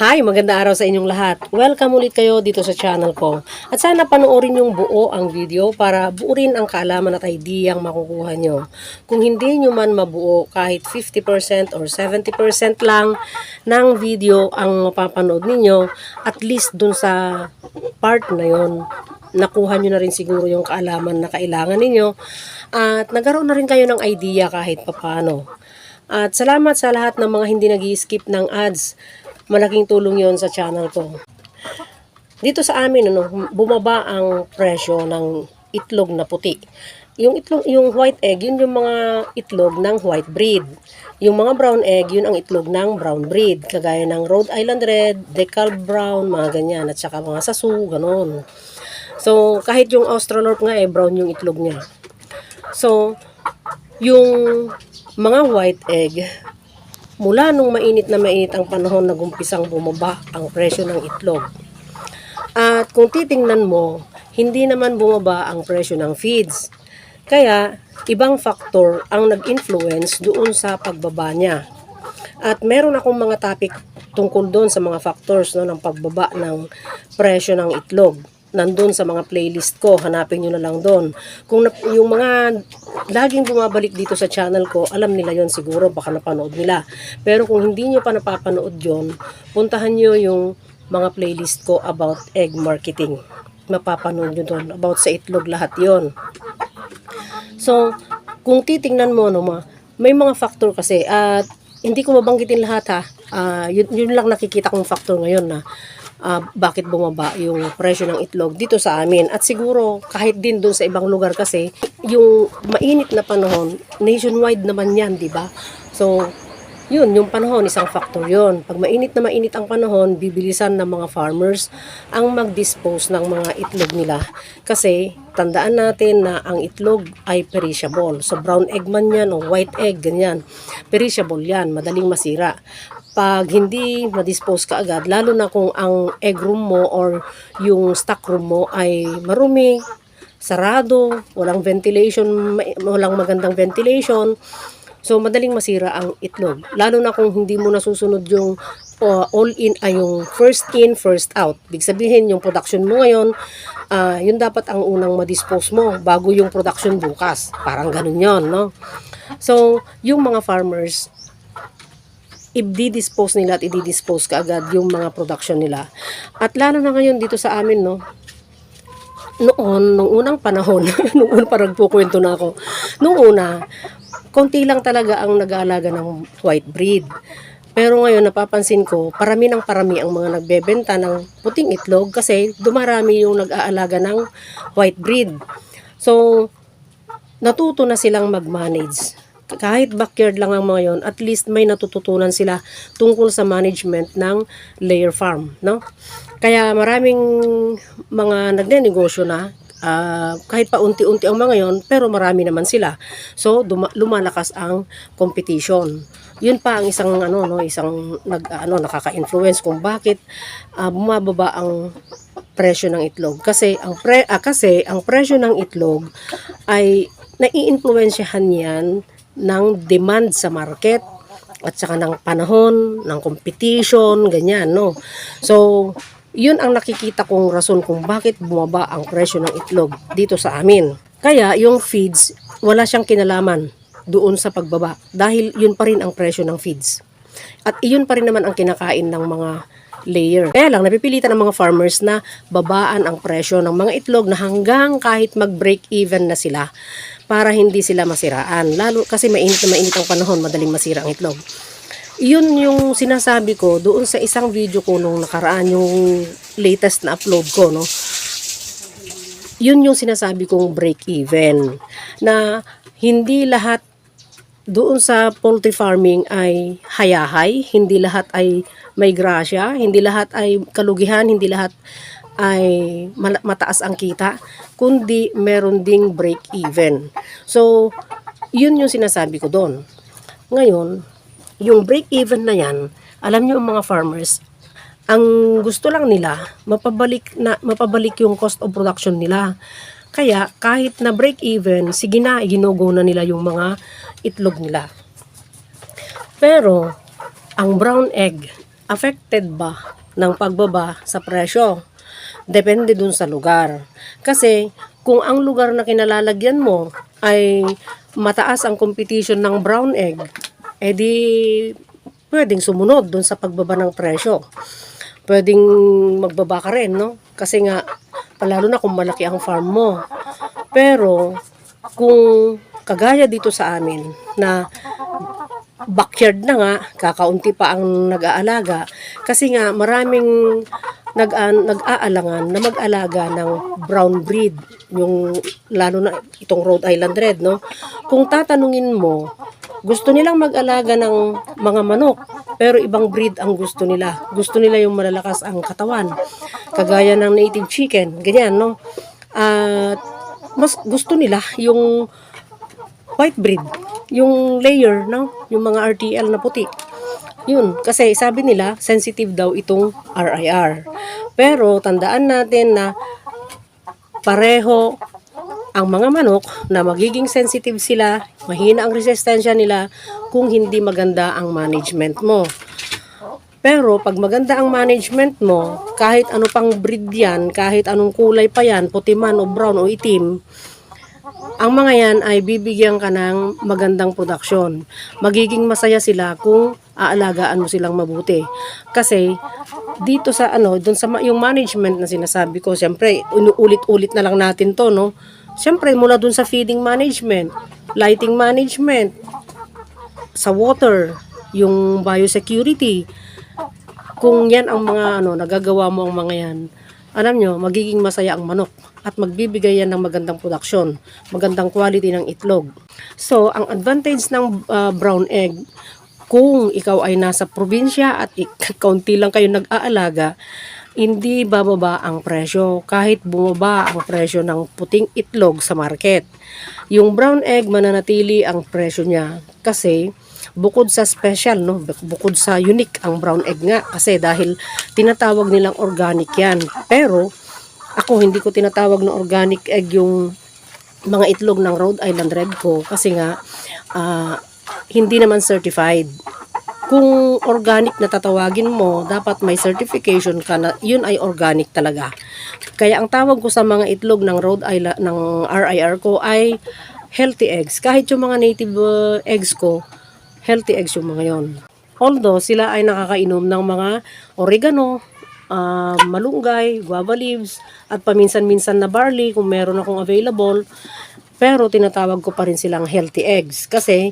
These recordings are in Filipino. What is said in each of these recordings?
Hi, maganda araw sa inyong lahat. Welcome ulit kayo dito sa channel ko. At sana panoorin yung buo ang video para buo rin ang kaalaman at ideyang makukuha nyo. Kung hindi nyo man mabuo kahit 50% or 70% lang ng video ang mapapanood ninyo, at least dun sa part na yon nakuha nyo na rin siguro yung kaalaman na kailangan ninyo at nagkaroon na rin kayo ng idea kahit papano. At salamat sa lahat ng mga hindi nag skip ng ads. Malaking tulong yon sa channel ko. Dito sa amin, ano, bumaba ang presyo ng itlog na puti. Yung itlog, yung white egg, yun yung mga itlog ng white breed. Yung mga brown egg, yun ang itlog ng brown breed. Kagaya ng Rhode Island Red, Decal Brown, mga ganyan. At saka mga sasu, ganon. So, kahit yung Australorp nga eh, brown yung itlog niya. So, yung mga white egg, mula nung mainit na mainit ang panahon, nagumpisang bumaba ang presyo ng itlog. At kung titingnan mo, hindi naman bumaba ang presyo ng feeds. Kaya, ibang factor ang nag-influence doon sa pagbaba niya. At meron akong mga topic tungkol doon sa mga factors no, ng pagbaba ng presyo ng itlog. Nandun sa mga playlist ko, hanapin nyo na lang doon. Kung nap- yung mga laging bumabalik dito sa channel ko, alam nila yon siguro, baka napanood nila. Pero kung hindi nyo pa napapanood yon puntahan nyo yung mga playlist ko about egg marketing. Mapapanood nyo doon. About sa itlog lahat yon So, kung titingnan mo, no, ma, may mga factor kasi at hindi ko mabanggitin lahat ha. Ah, yun, yun lang nakikita kong factor ngayon na ah, bakit bumaba yung presyo ng itlog dito sa amin. At siguro kahit din doon sa ibang lugar kasi yung mainit na panahon, nationwide naman yan, di ba? So, yun, yung panahon, isang factor yun. Pag mainit na mainit ang panahon, bibilisan ng mga farmers ang mag-dispose ng mga itlog nila. Kasi, tandaan natin na ang itlog ay perishable. So, brown egg man yan o white egg, ganyan. Perishable yan, madaling masira. Pag hindi ma-dispose ka agad, lalo na kung ang egg room mo or yung stock room mo ay marumi, sarado, walang ventilation, walang magandang ventilation, So, madaling masira ang itlog. Lalo na kung hindi mo nasusunod yung uh, all-in ay yung first in, first out. Big sabihin, yung production mo ngayon, ah, yun dapat ang unang ma-dispose mo bago yung production bukas. Parang ganun yon no? So, yung mga farmers, i-dispose nila at i-dispose ka agad yung mga production nila. At lalo na ngayon dito sa amin, no? Noon, nung unang panahon, nung unang parang pukwento na ako, nung una, konti lang talaga ang nag-aalaga ng white breed. Pero ngayon napapansin ko, parami ng parami ang mga nagbebenta ng puting itlog kasi dumarami yung nag-aalaga ng white breed. So, natuto na silang mag-manage. Kahit backyard lang ang mga yon, at least may natututunan sila tungkol sa management ng layer farm, no? Kaya maraming mga nagnenegosyo na ah, kahit pa unti-unti ang mga yon, pero marami naman sila. So lumalakas ang competition. Yun pa ang isang ano no, isang nag ano nakaka-influence kung bakit ah, bumababa ang presyo ng itlog kasi ang pre ah, kasi ang presyo ng itlog ay naiimpluwensyahan yan ng demand sa market at saka ng panahon, ng competition, ganyan, no? So, yun ang nakikita kong rason kung bakit bumaba ang presyo ng itlog dito sa amin. Kaya, yung feeds, wala siyang kinalaman doon sa pagbaba dahil yun pa rin ang presyo ng feeds. At iyon pa rin naman ang kinakain ng mga layer. Kaya lang, napipilitan ng mga farmers na babaan ang presyo ng mga itlog na hanggang kahit mag-break even na sila para hindi sila masiraan. Lalo kasi mainit na mainit ang panahon, madaling masira ang itlog. Yun yung sinasabi ko doon sa isang video ko nung nakaraan, yung latest na upload ko, no? Yun yung sinasabi kong break even. Na hindi lahat doon sa poultry farming ay hayahay, hindi lahat ay may grasya, hindi lahat ay kalugihan, hindi lahat ay mataas ang kita, kundi meron ding break even. So, yun yung sinasabi ko doon. Ngayon, yung break even na yan, alam nyo ang mga farmers, ang gusto lang nila, mapabalik, na, mapabalik yung cost of production nila. Kaya, kahit na break even, sige na, ginugo na nila yung mga itlog nila. Pero, ang brown egg, affected ba ng pagbaba sa presyo? Depende dun sa lugar. Kasi kung ang lugar na kinalalagyan mo ay mataas ang competition ng brown egg, edi pwedeng sumunod dun sa pagbaba ng presyo. Pwedeng magbaba ka rin, no? Kasi nga, palalo na kung malaki ang farm mo. Pero, kung kagaya dito sa amin, na backyard na nga, kakaunti pa ang nag-aalaga. Kasi nga, maraming nag nag-aalangan na mag-alaga ng brown breed. Yung, lalo na itong Rhode Island Red, no? Kung tatanungin mo, gusto nilang mag-alaga ng mga manok, pero ibang breed ang gusto nila. Gusto nila yung malalakas ang katawan. Kagaya ng native chicken, ganyan, no? At mas gusto nila yung white breed, yung layer, no? Yung mga RTL na puti. Yun, kasi sabi nila, sensitive daw itong RIR. Pero tandaan natin na pareho ang mga manok na magiging sensitive sila, mahina ang resistensya nila kung hindi maganda ang management mo. Pero pag maganda ang management mo, kahit ano pang breed yan, kahit anong kulay pa yan, puti man o brown o itim, ang mga yan ay bibigyan ka ng magandang produksyon. Magiging masaya sila kung aalagaan mo silang mabuti. Kasi dito sa ano, dun sa yung management na sinasabi ko, siyempre inuulit-ulit na lang natin to, no? Siyempre mula dun sa feeding management, lighting management, sa water, yung biosecurity, kung yan ang mga ano, nagagawa mo ang mga yan, alam nyo, magiging masaya ang manok at magbibigay yan ng magandang produksyon, magandang quality ng itlog. So, ang advantage ng uh, brown egg, kung ikaw ay nasa probinsya at kaunti lang kayo nag-aalaga, hindi bababa ang presyo kahit bumaba ang presyo ng puting itlog sa market. Yung brown egg mananatili ang presyo niya kasi bukod sa special no bukod sa unique ang brown egg nga kasi dahil tinatawag nilang organic yan pero ako hindi ko tinatawag na organic egg yung mga itlog ng Rhode Island Red ko kasi nga ah, hindi naman certified kung organic na tatawagin mo, dapat may certification ka na yun ay organic talaga. Kaya ang tawag ko sa mga itlog ng Rhode Island, ng RIR ko ay healthy eggs. Kahit yung mga native uh, eggs ko, healthy eggs yung mga yon. Although sila ay nakakainom ng mga oregano, ah, malunggay, guava leaves, at paminsan-minsan na barley kung meron akong available. Pero tinatawag ko pa rin silang healthy eggs kasi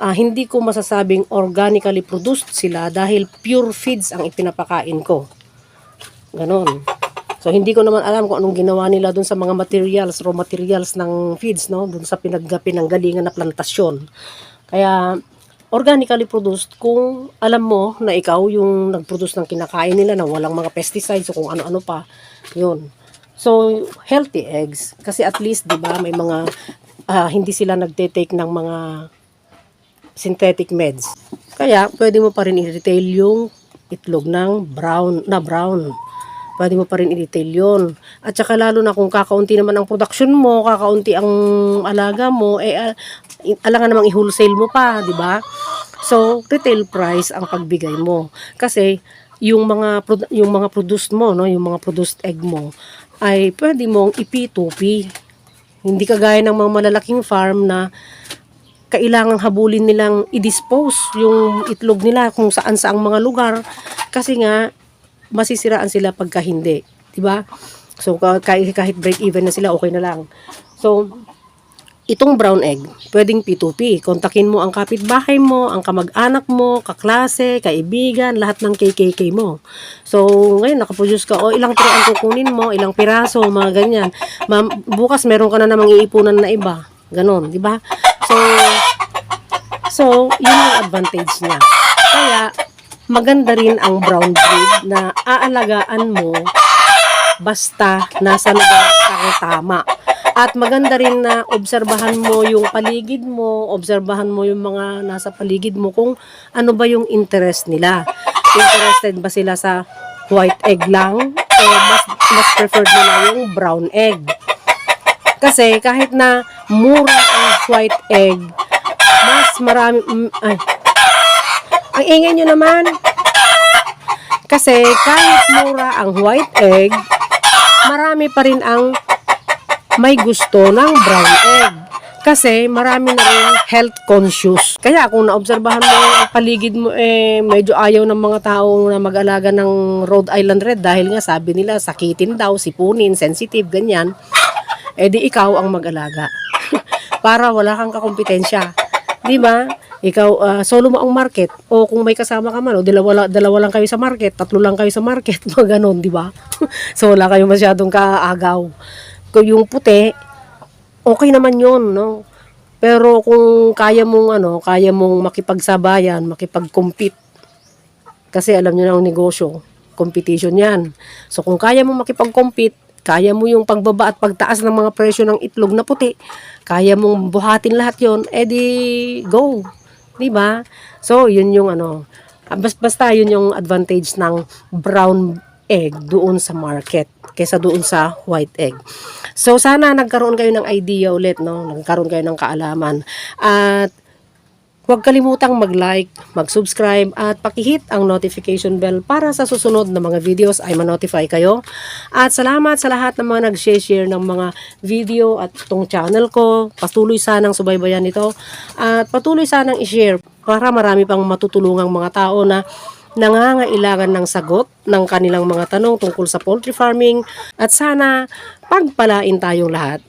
ah, hindi ko masasabing organically produced sila dahil pure feeds ang ipinapakain ko. Ganon. So hindi ko naman alam kung anong ginawa nila dun sa mga materials, raw materials ng feeds, no? Dun sa pinaggapi ng galingan na plantasyon. Kaya organically produced kung alam mo na ikaw yung nag-produce ng kinakain nila na walang mga pesticides o kung ano-ano pa. Yun. So, healthy eggs. Kasi at least, di ba, may mga, ah, hindi sila nagte-take ng mga synthetic meds. Kaya, pwede mo pa rin i-retail yung itlog ng brown, na brown. Pwede mo pa rin i-retail yun. At saka lalo na kung kakaunti naman ang production mo, kakaunti ang alaga mo, eh, alangan namang i-wholesale mo pa, di ba? So, retail price ang pagbigay mo. Kasi, yung mga yung mga produced mo, no, yung mga produced egg mo ay pwede mong ipi-2P. Hindi kagaya ng mga malalaking farm na kailangang habulin nilang i-dispose yung itlog nila kung saan saang mga lugar kasi nga masisiraan sila pagka hindi, 'di ba? So ka- kahit kahit break even na sila okay na lang. So itong brown egg, pwedeng P2P. Kontakin mo ang kapitbahay mo, ang kamag-anak mo, kaklase, kaibigan, lahat ng KKK mo. So, ngayon, nakaproduce ka, o ilang tiro ang kukunin mo, ilang piraso, mga ganyan. Ma'am, bukas meron ka na namang iipunan na iba. Ganon, di ba? So, so, yun yung advantage niya. Kaya, maganda rin ang brown breed na aalagaan mo basta nasa lugar kang tama. At maganda rin na obserbahan mo yung paligid mo, obserbahan mo yung mga nasa paligid mo kung ano ba yung interest nila. Interested ba sila sa white egg lang o mas, mas preferred nila yung brown egg. Kasi kahit na mura ang white egg, mas marami, mm, ay, ang ingay nyo naman. Kasi kahit mura ang white egg, marami pa rin ang may gusto ng brown egg. Kasi marami na rin health conscious. Kaya kung naobserbahan mo ang paligid mo, eh, medyo ayaw ng mga tao na mag-alaga ng Rhode Island Red dahil nga sabi nila sakitin daw, sipunin, sensitive, ganyan. Eh di ikaw ang mag-alaga. Para wala kang kakompetensya. Di ba? Ikaw, ah, solo mo ang market. O kung may kasama ka man, o dalawa, dalawa lang kayo sa market, tatlo lang kayo sa market, mga ganon, di ba? so wala kayo masyadong kaagaw. Kung yung puti, okay naman yun, no? Pero kung kaya mong ano, kaya mong makipagsabayan, makipag-compete, kasi alam niyo na ang negosyo, competition yan. So kung kaya mo makipag-compete, kaya mo yung pagbaba at pagtaas ng mga presyo ng itlog na puti, kaya mong buhatin lahat yon edi go. 'Di ba? So yun yung ano, ah, bas- basta yun yung advantage ng brown egg doon sa market kaysa doon sa white egg. So sana nagkaroon kayo ng idea ulit no, nagkaroon kayo ng kaalaman. At Huwag kalimutang mag-like, mag-subscribe at pakihit ang notification bell para sa susunod na mga videos ay ma-notify kayo. At salamat sa lahat ng mga nag-share ng mga video at itong channel ko. Patuloy sanang subaybayan ito at patuloy sanang i-share para marami pang matutulungang mga tao na nangangailangan ng sagot ng kanilang mga tanong tungkol sa poultry farming at sana pagpalain tayong lahat.